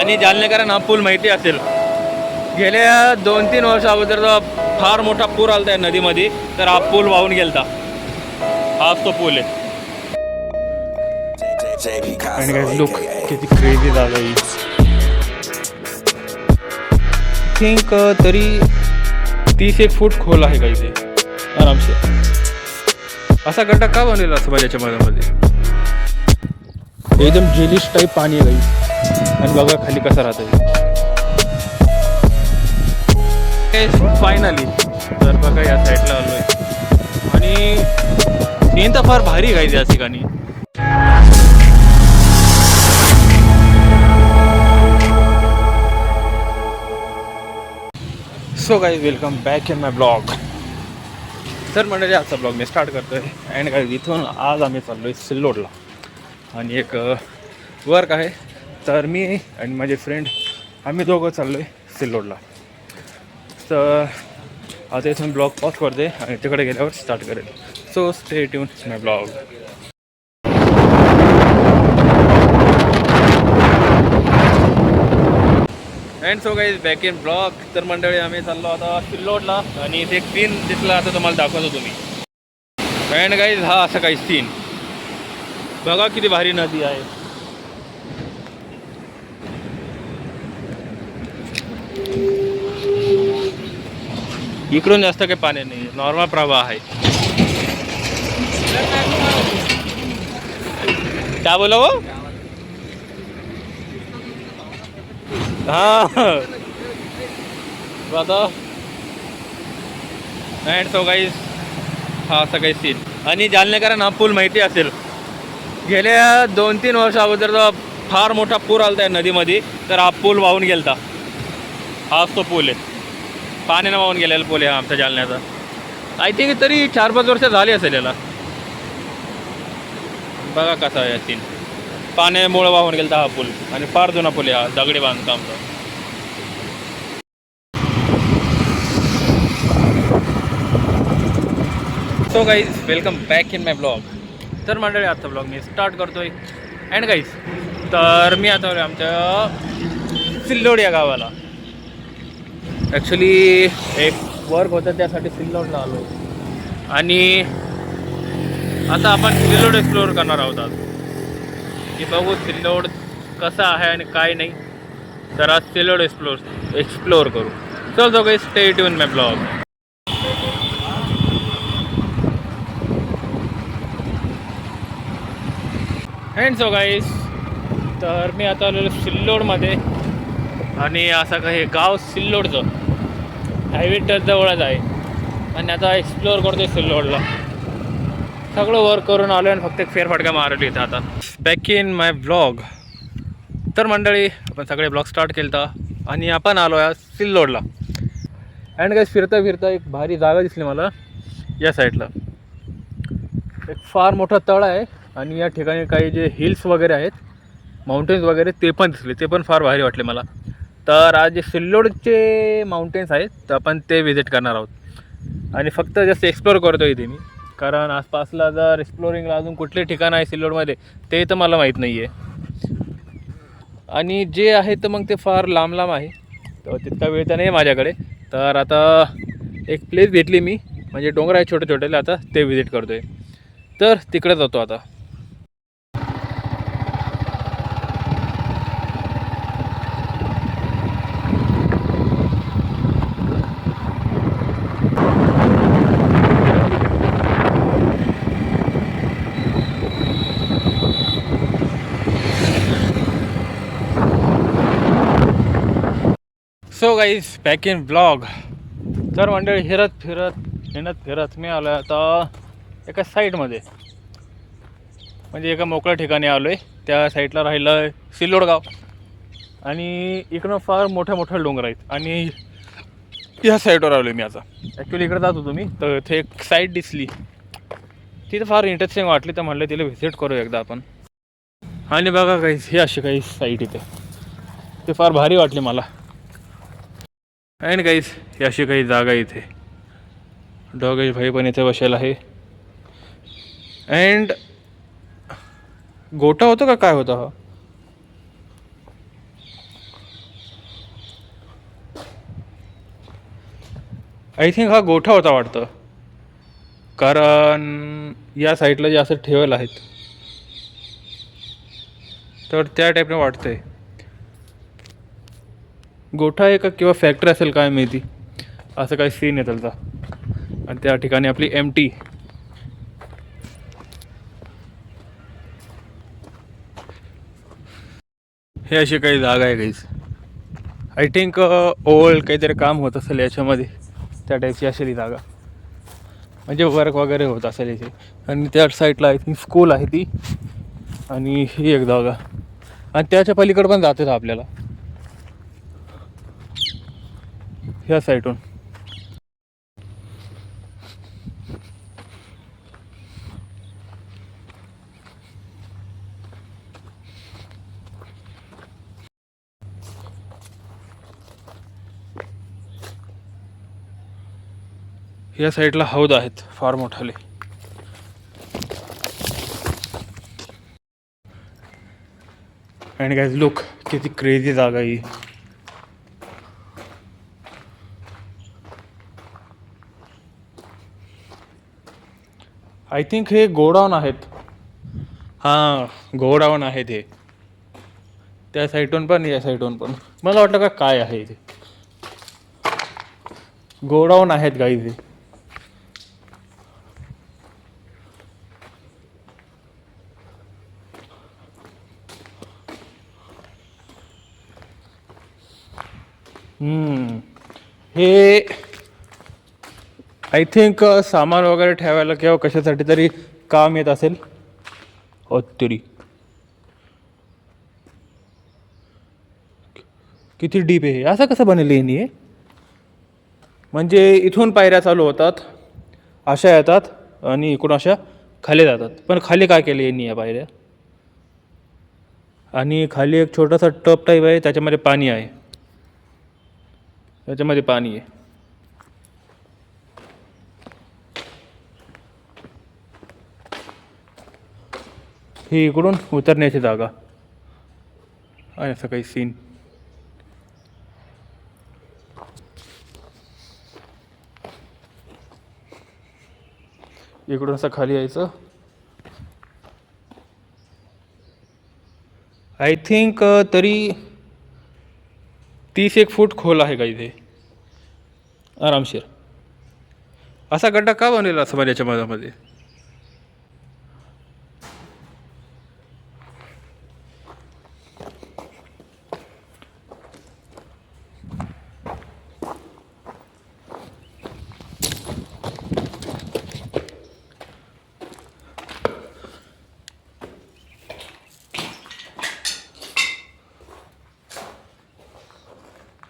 आणि जालनेकरांना हा पूल माहिती असेल. गेल्या दोन तीन वर्ष अगोदरचा फार मोठा पूर आलता या नदीमध्ये तर हा पूल वाहून गेलता. हाच तो पूल आहे. आणि काय लुक किती क्रेझी ही. थिंक तरी तीस एक फूट खोल आहे काही ते आरामसे. असा गड्डा का बनलेला असं पाहिजे याच्या मध्ये एकदम जेलिश टाईप पाणी आहे काही आणि बघा खाली कसं राहतं फायनली तर बघा या साईडला आलोय. आणि सीन तर फार भारी आहे काही या ठिकाणी. So guys welcome back in my blog तर मंडळी आजचा ब्लॉग मी स्टार्ट करतोय. अँड गाईज इथून आज आम्ही चाललो आहे सिल्लोडला. आणि एक वर्क आहे. तर मी आणि माझे फ्रेंड आम्ही दोघं चाललो आहे सिल्लोडला. तर आता इथून ब्लॉग पॉज करते आणि तिकडे गेल्यावर स्टार्ट करेल. So stay tune my blog and so guys back in blog तर मंडळी आम्ही चाललो आता सिल्लोडला आणि इथे एक सीन दिसला आता तुम्हाला दाखवतो तुम्ही. अँड गाईज हा असा काही सीन बघा किती भारी नदी आहे. इकडून जास्त काही पाणी नाही. नॉर्मल प्रवाह आहे. काय बोला हो? हा. अँड सो काही हा असा काही सीन आणि जालनेकरांना हा पूल माहिती असेल. गेल्या दोन तीन वर्ष अगोदर फार मोठा पूर आलता आहे नदीमध्ये. तर हा पूल वाहून गेलता. हाच तो पूल आहे. पाण्यानं वाहून गेलेला पूल आहे हा आमच्या जालन्याचा. आय थिंक तरी चार पाच वर्ष झाली असेल याला. बघा कसा आहे तीन पाण्यामुळं वाहून गेला हा पूल. आणि फार जुना पूल आहे हा दगडी बांधकामचा so guys welcome back in my blog तर मंडळी आजचा ब्लॉग मी स्टार्ट करतोय. अँड गाईज तर मी आता आमच्या सिल्लोड या गावाला. ॲक्च्युली एक वर्क होतं त्यासाठी सिल्लोडला आलो. आणि आता आपण सिल्लोड एक्सप्लोअर करणार आहोत आज. की बघू सिल्लोड कसा आहे आणि काय नाही. तर आज सिल्लोड एक्सप्लोर एक्सप्लोअर करू. चल जो काही stay tune my blog and so guys तर मी आता आलेलो सिल्लोडमध्ये. आणि असं काही गाव सिल्लोडचं. हायवे टचजवळच आहे. आणि आता एक्सप्लोअर करतोय सिल्लोडला. सगळं वर्क करून आलो आणि फक्त एक फेरफटका मारली इथं आता. बॅक इन माय ब्लॉग तर मंडळी आपण सगळे ब्लॉग स्टार्ट केलता आणि आपण आलो आहे सिल्लोडला. अँड काय फिरता फिरता एक भारी जागा दिसली मला या साईडला एक फार मोठा तळ आहे आणि या ठिकाणी काही जे हिल्स वगैरे आहेत माउंटेन्स वगैरे ते पण दिसले. ते पण फार भारी वाटले मला. तर आज जे सिल्लोडचे माउंटेन्स आहेत तर आपण ते व्हिजिट करणार आहोत. आणि फक्त जस्ट एक्सप्लोअर करतो इथे मी. कारण आसपासला जर एक्सप्लोरिंगला अजून कुठले ठिकाण आहे सिल्लोडमध्ये ते तर मला माहीत नाही आहे आणि जे आहे तर मग ते फार लांब लांब आहे. तर तितका वेळ तर नाही आहे माझ्याकडे. तर आता एक प्लेस घेतली मी. म्हणजे डोंगर आहे छोटे छोटे आता ते व्हिजिट करतो आहे तर तिकडे जातो आता. So guys back in blog तर मंडळी हिरत फिरत फिरत फिरत मी आलो आहे आता एका साईडमध्ये म्हणजे एका मोकळ्या ठिकाणी आलो आहे त्या साईडला राहिलं आहे आणि इकडं फार मोठ्या मोठ्या डोंगर आहेत. आणि ह्या साईडवर आलो आहे मी आता. ॲक्च्युली इकडे जात होतो मी तर इथे एक साईड दिसली. तिथे फार इंटरेस्टिंग वाटली तर म्हणलं तिला व्हिजिट करू एकदा आपण. आणि बघा काही हे अशी काही साईट इथे. ते फार भारी वाटली मला. आहे ना काहीच? ही अशी काही जागा इथे. डॉगेश भाई पण इथे बसेल आहे. अँड गोटा होतो का? काय होता हा? आय थिंक हा गोठा होता वाटतं. कारण या साईडला जे असं ठेवायला आहेत. तर त्या टाईपने वाटतंय. गोठा आहे का किंवा फॅक्टरी असेल काय माहिती? असं काही सीन आहे त्याचा. आणि त्या ठिकाणी आपली एम टी हे अशी काही जागा आहे काहीच आय थिंक ओल्ड काहीतरी काम होत असेल याच्यामध्ये. त्या टाईपची असेल ही जागा. म्हणजे वर्क वगैरे होत असेल याची. आणि त्या साईडला आय थिंक स्कूल आहे ती. आणि ही एक जागा. आणि त्याच्या पलीकडे पण जाते आपल्याला. ह्या साईडून या साईडला हौद आहेत फार मोठाले. आणि काय लुक किती क्रेझी जागा ही. आय थिंक हे गोडाऊन आहेत. हां गोडाऊन आहेत हे. त्या साईडून पण या साईडून पण. मला वाटलं का काय आहे इथे गोडाऊन आहेत गाई इथे हम्म. हे आय थिंक uh, सामान वगैरे ठेवायला किंवा कशासाठी तरी काम येत असेल. हो तरी. किती डीप आहे असं कसं बनेल यांनी आहे म्हणजे इथून पायऱ्या चालू होतात अशा येतात आणि इकडून अशा खाली जातात. पण खाली काय केलं यांनी या पायऱ्या? आणि खाली एक छोटासा टप टाईप आहे त्याच्यामध्ये पाणी आहे. त्याच्यामध्ये पाणी आहे. ही इकडून उतरण्याची जागा. आणि असं काही सीन इकडून असं खाली यायचं. आय थिंक तरी तीस एक फूट खोल आहे का इथे? आरामशीर. असा गड्डा का बनलेला असं मला याच्या मधामध्ये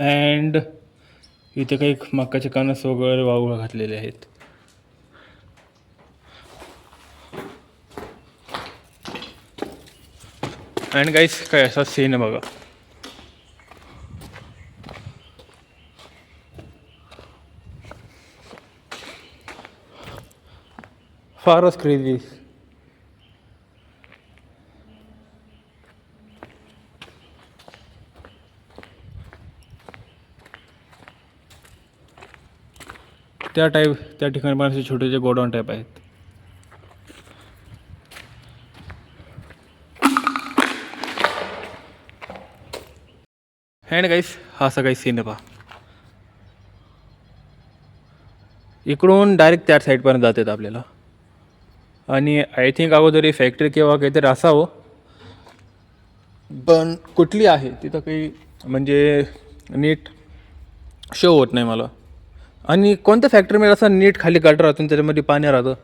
अँड इथे काही मक्काचे कानस वगैरे वाळू घातलेले आहेत. अँड काहीच काय असा सीन बघा. फारच क्रेझी त्या टाईप त्या ठिकाणी पण असे छोटे गोडाऊन टाईप आहेत. हँड गाईस हा असा काही सीन पहा. इकडून डायरेक्ट त्या साईडपर्यंत जातात आपल्याला. आणि आय थिंक अगोदर ही फॅक्टरी किंवा काहीतरी असावं. पण कुठली आहे? तिथं काही म्हणजे नीट शो होत नाही मला. आणि कोणत्या फॅक्टरीमध्ये असं नीट खाली गटर राहतो आणि त्याच्यामध्ये पाणी राहतं?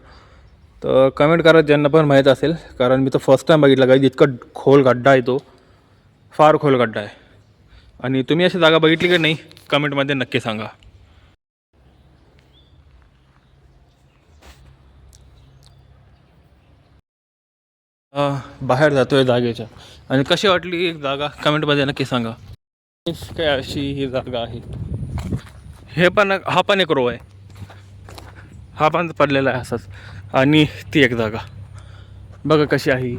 तर कमेंट करा ज्यांना पण माहीत असेल. कारण मी तर फर्स्ट टाईम बघितला काही इतका खोल गड्डा आहे तो. फार खोल गड्डा आहे. आणि तुम्ही अशी जागा बघितली की नाही कमेंटमध्ये नक्की सांगा. बाहेर बाहेर जातोय जागेच्या. आणि कशी वाटली एक जागा? कमेंटमध्ये नक्की सांगा. काय अशी ही जागा आहे? हे पण हा पण एक रो आहे. हा पण पडलेला आहे असाच. आणि ती एक जागा. बघा कशी आहे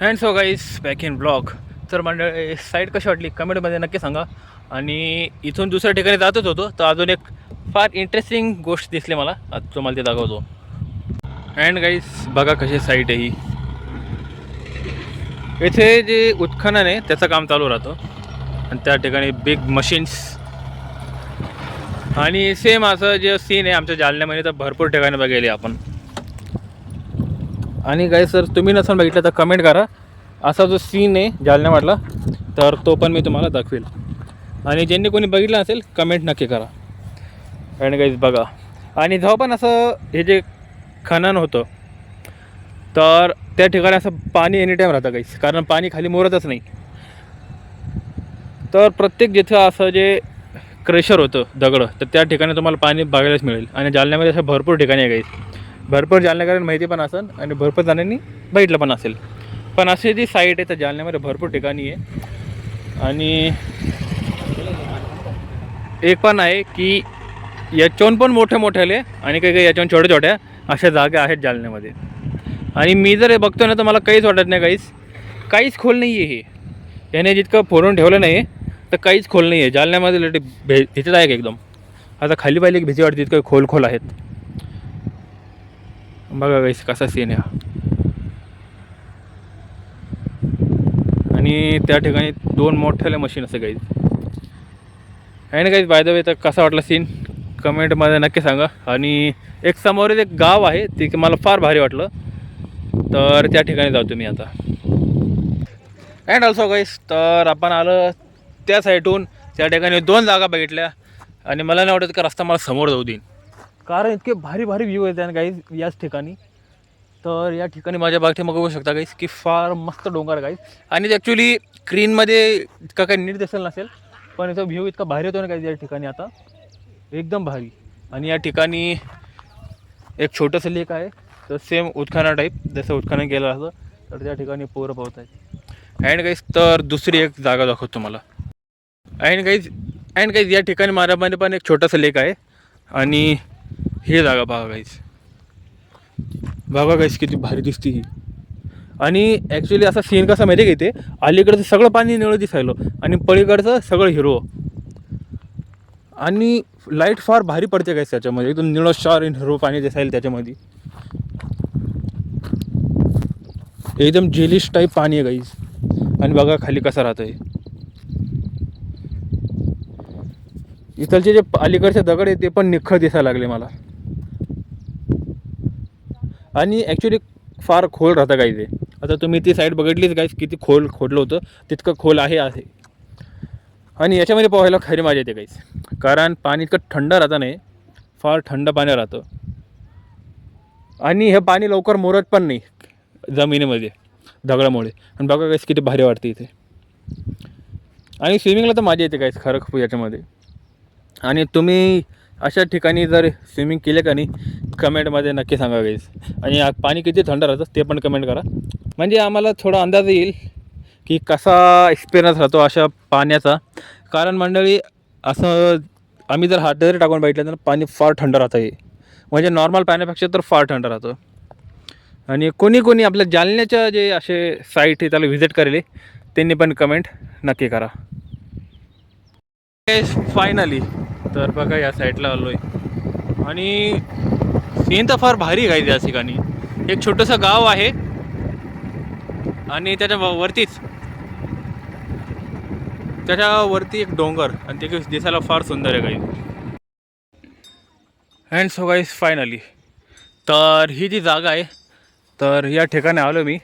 and so guys back in blog तर मंडळ साईड कशी वाटली? कमेंटमध्ये नक्की सांगा. आणि इथून दुसऱ्या ठिकाणी जातच होतो. तर अजून एक फार इंटरेस्टिंग गोष्ट दिसली मला. आज तुम्हाला ते दाखवतो. अँड गाईस बघा कशी साईट आहे ही. येथे जे उत्खनन आहे त्याचं काम चालू राहतं. आणि त्या ठिकाणी बिग मशीन्स आणि सेम असं जे सीन आहे आमच्या जालन्यामध्ये तर भरपूर ठिकाणी बघितले आपण. आणि काही सर तुम्ही नसेल बघितलं तर कमेंट करा. असा जो सीन आहे जालन्यामधला तर तो पण मी तुम्हाला दाखवेल. आणि ज्यांनी कोणी बघितलं असेल कमेंट नक्की करा. आणि काहीच बघा. आणि जेव्हा पण असं हे जे खनन होतं तर त्या ठिकाणी असं पाणी एनी टाईम राहतं काहीच कारण पाणी खाली मोरतच नाही. तर प्रत्येक जिथं असं जे क्रेशर होतं दगडं तर त्या ठिकाणी तुम्हाला पाणी बघायलाच मिळेल. आणि जालन्यामध्ये असं भरपूर ठिकाणी आहे काही भरपूर जालन्याकरांना माहिती पण असेल आणि भरपूर जणांनी बघितलं पण असेल. पण अशी जी साईट आहे तर जालन्यामध्ये भरपूर ठिकाणी आहे. आणि एक पण आहे की याच्याहून पण मोठे मोठ्याले आणि काही काही याच्याहून छोट्या छोट्या अशा जागा आहेत जालन्यामध्ये. आणि मी जर हे बघतो ना तर मला काहीच वाटत नाही काहीच काहीच खोल नाही आहे हे. याने जितकं फोडून ठेवलं नाही तर काहीच खोल नाही आहे जालन्यामध्ये लटे भे भीतीदायक एकदम. आता खाली पाहिली की भीती वाटते तितकं खोल खोल आहेत. बघा गाईस कसा सीन आहे हा. आणि त्या ठिकाणी दोन मोठ्याले मशीन असं काही आणि काही बाय द वे तर कसा वाटला सीन कमेंटमध्ये नक्की सांगा. आणि एक समोर एक गाव आहे ते मला फार भारी वाटलं. तर त्या ठिकाणी जातो मी आता. अँड ऑल्सो गाईस तर आपण आलं त्या साईटहून त्या ठिकाणी दोन जागा बघितल्या. आणि मला नाही वाटत का रस्ता मला समोर जाऊ देईन. कारण इतके भारी भारी व्ह्यू येते गाईज याच ठिकाणी. तर या ठिकाणी माझ्या बागठी मग बघू शकता गाईस की फार मस्त डोंगर गाईज आणि ते ॲक्च्युली स्क्रीनमध्ये इतका काही नीट दिसेल नसेल पण याचा व्ह्यू इतका भारी होतो ना काही या ठिकाणी आता. एकदम भारी. आणि या ठिकाणी एक छोटंसं लेक आहे. तर सेम उत्खना टाईप जसं उत्खनन केलं असं तर त्या ठिकाणी पोरं पावत आहेत अँड गाईज तर दुसरी एक जागा दाखवतो तुम्हाला. अँड गाईज अँड गाईज या ठिकाणी माझ्यामध्ये पण एक छोटंसं लेक आहे. आणि ही जागा बघा गाईज बघा गाईज किती भारी दिसते ही. आणि ॲक्च्युली असा सीन कसा माहिती आहे का इथे? अलीकडचं सगळं पाणी निळं दिसायलो. आणि पलीकडचं सगळं हिरो आणि लाइट फार भारी पडते काय त्याच्यामध्ये. एकदम निळं शार हिरो पाणी दिसायला त्याच्यामध्ये. एकदम जेलिश टाईप पाणी आहे गाईज आणि बघा खाली कसं राहतं आहे इथलचे जे अलीकडचे दगड आहे ते पण निखळ दिसायला लागले मला. आणि ॲक्च्युली फार खोल राहतं काही ते आता तुम्ही ती साईड बघितलीच काय किती खोल खोडलं होतं. तितकं खोल आहे आहे. आणि याच्यामध्ये पोहायला खरी मजा येते काहीच कारण पाणी इतकं थंड राहतं नाही. फार थंड पाणी राहतं. आणि हे पाणी लवकर मोरत पण नाही. जमिनीमध्ये दगडामुळे आणि बघा काहीच किती भारी वाटते इथे. आणि स्विमिंगला तर मजा येते काहीच खरं खूप याच्यामध्ये. आणि तुम्ही अशा ठिकाणी जर स्विमिंग केले का नाही कमेंटमध्ये नक्की सांगा गाईस आणि पाणी किती थंड राहतं ते पण कमेंट करा. म्हणजे आम्हाला थोडा अंदाज येईल की कसा एक्सपिरियन्स राहतो अशा पाण्याचा. कारण मंडळी असं आम्ही जर हात जरी टाकून बघितलं तर पाणी फार थंड राहतं हे. म्हणजे नॉर्मल पाण्यापेक्षा तर फार थंड राहतं. आणि कोणी कोणी आपल्या जालन्याच्या जे असे साईट आहे त्याला व्हिजिट करेल त्यांनी पण कमेंट नक्की करा. फायनली तर बघा या साईडला आलो आहे आणि सीन तर फार भारी आहे त्या ठिकाणी. एक छोटंसं गाव आहे. आणि त्याच्या वरतीच त्याच्यावरती एक डोंगर. आणि ते दिसायला फार सुंदर आहे काही अँड सो गाईज फायनली तर ही जी जागा आहे तर या ठिकाणी आलो मी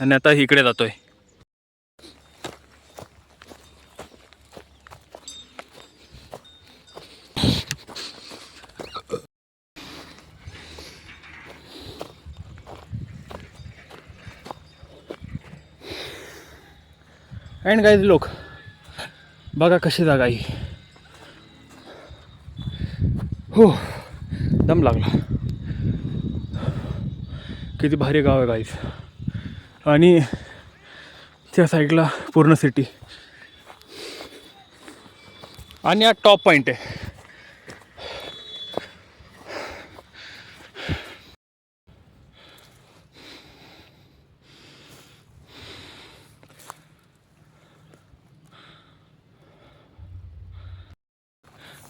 आणि आता इकडे जातो आहे अँड गाईज लोक बघा कशी जागा ही हो दम लागला. किती भारी गाव आहे गाईस आणि त्या साईडला पूर्ण सिटी आणि हा टॉप पॉईंट आहे.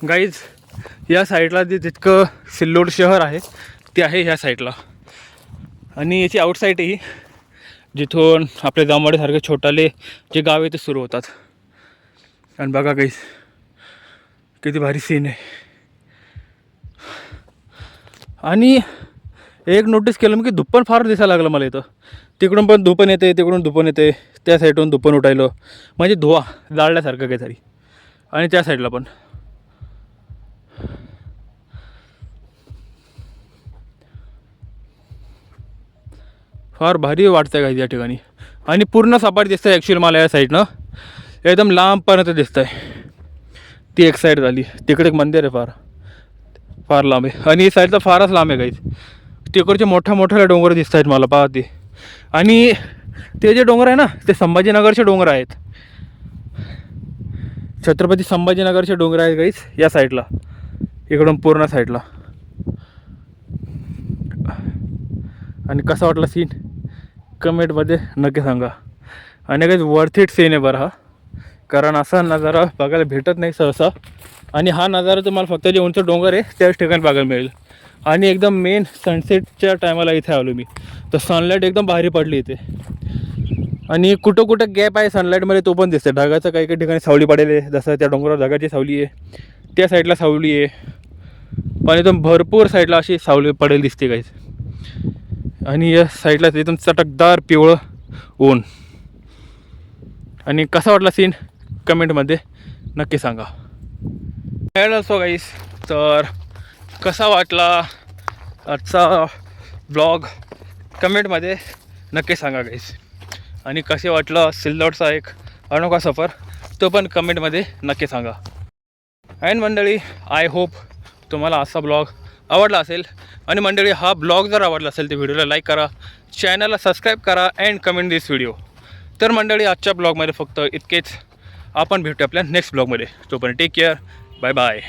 गाईज या साईडला जे जितकं सिल्लोड शहर आहे ते आहे ह्या साईडला आणि याची आउटसाईड ही जिथून आपले जांभवाडीसारखे छोटाले जे गाव आहे ते सुरू होतात. आणि बघा काही किती भारी सीन आहे. आणि एक नोटीस केलं की दुप्पण फार दिसायला लागलं मला इथं. तिकडून पण दुपण येते तिकडून दुपण येते त्या साईडून दुपण उठायलं. म्हणजे धुवा जाळल्यासारखं काहीतरी. आणि त्या साईडला पण. फार भारी वाटतं काही या ठिकाणी. आणि पूर्ण सपाट दिसतंय ॲक्च्युअली मला या साईडनं एकदम लांबपर्यंत आहे ती एक साईड झाली. तिकडे एक मंदिर आहे फार. फार लांब आहे. आणि ही तर फारच लांब आहे काहीच तिकडचे मोठ्या मोठ्या डोंगर दिसत आहेत मला पहा ते. आणि ते जे डोंगर आहे ना ते संभाजीनगरचे डोंगर आहेत. छत्रपती संभाजीनगरचे डोंगर आहेत काहीच या साईडला इकडून पूर्ण साईडला आणि कसा वाटला सीन कमेंटमध्ये नक्की सांगा. आणि काही वर्थ इट सीन आहे बरं हा. कारण असा नजारा बघायला भेटत नाही सहसा. आणि हा नजारा तुम्हाला फक्त जे उंच डोंगर आहे त्याच ठिकाणी बघायला मिळेल. आणि एकदम मेन सनसेटच्या टायमाला इथे आलो मी. तर सनलाईट एकदम भारी पडली इथे. आणि कुठं कुठं गॅप आहे सनलाईटमध्ये तो पण दिसते ढगाचं काही काही ठिकाणी सावली पडेल आहे. जसं त्या डोंगरावर ढगाची सावली आहे. त्या साईडला सावली आहे. पण एकदम भरपूर साईडला अशी सावली पडेल दिसते काहीच आणि या साईडला एकदम चटकदार पिवळं ऊन. आणि कसा वाटला सीन कमेंटमध्ये नक्की सांगा. असो गाईस तर कसा वाटला आजचा ब्लॉग कमेंटमध्ये नक्की सांगा गाईस आणि कसे वाटलं सिल्लोडचा एक अनोखा सफर तो पण कमेंटमध्ये नक्की सांगा. अँड मंडळी आय होप तुम्हाला असा ब्लॉग आवडला असेल. आणि मंडळी हा ब्लॉग जर आवडला असेल तर व्हिडिओला लाईक करा चॅनलला सबस्क्राईब करा अँड कमेंट दिस व्हिडिओ तर मंडळी आजच्या ब्लॉगमध्ये फक्त इतकेच. आपण भेटू आपल्या नेक्स्ट ब्लॉगमध्ये. तोपर्यंत टेक केअर बाय बाय